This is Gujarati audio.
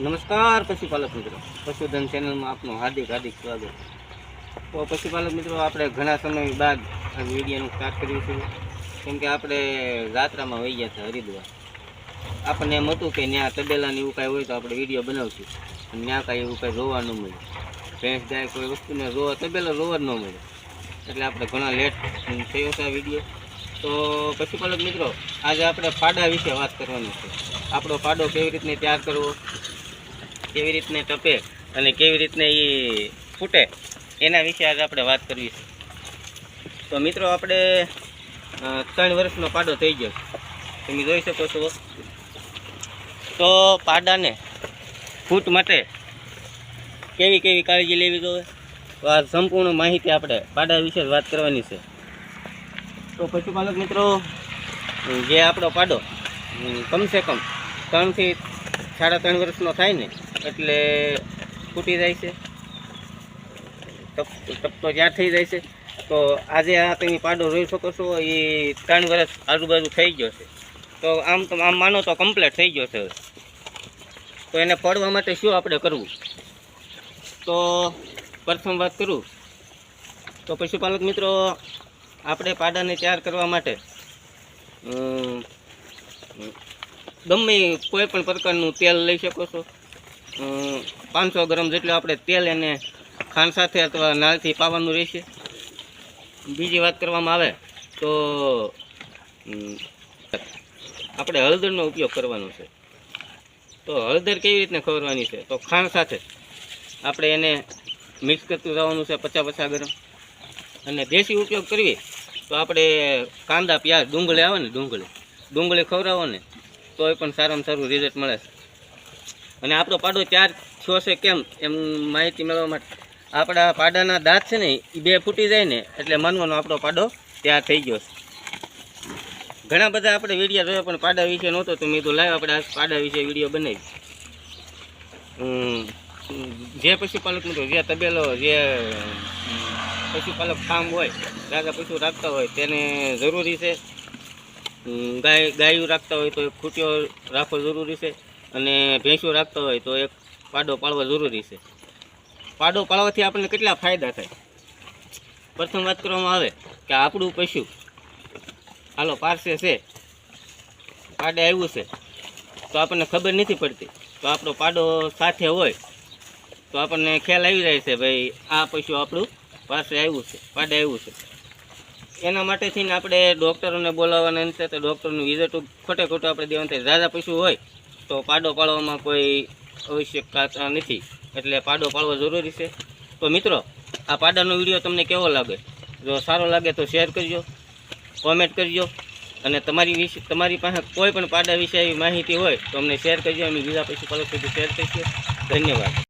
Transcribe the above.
નમસ્કાર પશુપાલક મિત્રો. પશુધન ચેનલમાં આપનું હાર્દિક હાર્દિક સ્વાગત. તો પશુપાલક મિત્રો, આપણે ઘણા સમય બાદ આ વિડીયોનું સ્ટાર્ટ કર્યું છે. કેમ કે આપણે જાત્રામાં વહી ગયા હતા હરિદ્વાર. આપણને એમ હતું કે ત્યાં તબેલાની એવું કાંઈ હોય તો આપણે વીડિયો બનાવશું. અને ત્યાં કાંઈ એવું કાંઈ રોવા ન મળે. ભેંસ ગાય કોઈ વસ્તુને રોવા, તબેલા રોવા જ ન મળે. એટલે આપણે ઘણા લેટ થયો છે આ વીડિયો. તો પશુપાલક મિત્રો, આજે આપણે ફાડા વિશે વાત કરવાની છે. આપણો ફાડો કેવી રીતને તૈયાર કરવો? કેવી રીતને ટપે અને કેવી રીતને એ ફૂટે, એના વિશે આજે આપણે વાત કરવી છે. તો મિત્રો આપણે ત્રણ વર્ષનો પાડો થઈ ગયો. તમે જોઈ શકો છો. તો પાડાને ફૂટ માટે કેવી કેવી કાળજી લેવી જોઈએ? તો આ સંપૂર્ણ માહિતી આપણે પાડા વિશે વાત કરવાની છે. તો પશુપાલક મિત્રો, જે આપણો પાડો કમસે કમ ત્રણથી સાડા ત્રણ વર્ષનો થાય ને એટલે ફૂટી જાય છે. ટપ ટપતો જ્યાં થઈ જાય છે. તો આજે આ તમે પાડો જોઈ શકો છો, એ ત્રણ વર્ષ આજુબાજુ થઈ ગયો છે. તો આમ તો, આમ માનો તો કમ્પ્લીટ થઈ ગયો છે તો એને ફળવા માટે શું આપણે કરવું? તો પ્રથમ વાત કરું. તો પશુપાલક મિત્રો, આપણે પાડાને તૈયાર કરવા માટે ગમે કોઈ પણ પ્રકારનું તેલ લઈ શકો છો. પાંચસો ગ્રામ જેટલું આપણે તેલ એને ખાંડ સાથે અથવા નાળથી પાવાનું રહેશે. બીજી વાત કરવામાં આવે તો આપણે હળદરનો ઉપયોગ કરવાનો છે. તો હળદર કેવી રીતને ખવડવાની છે? તો ખાંડ સાથે આપણે એને મિક્સ કરતું જવાનું છે પચા પચા ગરમ. અને દેશી ઉપયોગ કરવી તો આપણે કાંદા, પ્યાજ, ડુંગળી આવે ને ડુંગળી. ડુંગળી ખવડાવો ને, તોય પણ સારામાં સારું રિઝલ્ટ મળે છે. અને આપણો પાડો ચાર થયો છે કેમ? એમ માહિતી મેળવવા માટે. આપણા પાડાના દાંત છે ને એ બે ફૂટી જાય ને, એટલે માનવાનો આપણો પાડો ત્યાં થઈ ગયો છે. ઘણા બધા આપણે વીડિયો જોયા, પણ પાડા વિશે નહોતો, તો મેં તો લાવ્યો આપણે પાડા વિશે વીડિયો બનાવી. જે પશુપાલક મિત્રો, જે તબેલો, જે પશુપાલક ફાર્મ હોય દાદા પશુ રાખતા હોય, તેને જરૂરી છે. ગાય, ગાયું રાખતા હોય તો ખૂટ્યો રાખવો જરૂરી છે. અને ભેંસો રાખતા હોય તો એક પાડો પાળવો જરૂરી છે. પાડો પાળવાથી આપણને કેટલા ફાયદા થાય? પ્રથમ વાત કરવામાં આવે કે આપણું પશુ, હાલો, પારસે છે, પાડે આવ્યું છે, તો આપણને ખબર નથી પડતી. તો આપણો પાડો સાથે હોય, તો આપણને ખ્યાલ આવી જાય છે ભાઈ, આ પશુ આપણું પાસે આવ્યું છે, પાડે આવ્યું છે. એના માટે થઈને આપણે ડૉક્ટરોને બોલાવવાના નથી તો ડૉક્ટરનું વિઝિટ ખોટે ખોટું આપણે દેવાનું થાય ઝાઝા પશુ હોય તો પાડો પાડવામાં કોઈ આવશ્યકતા નથી. એટલે પાડો પાડવો જરૂરી છે. તો મિત્રો, આ પાડાનો વીડિયો તમને કેવો લાગે? જો સારો લાગે તો શેર કરજો, કોમેન્ટ કરજો, અને તમારી વિશે, તમારી પાસે કોઈ પણ પાડા વિશે એવી માહિતી હોય તો અમને શેર કરજો. અમે બીજા પશુપાલક સુધી શેર કરીશું. ધન્યવાદ.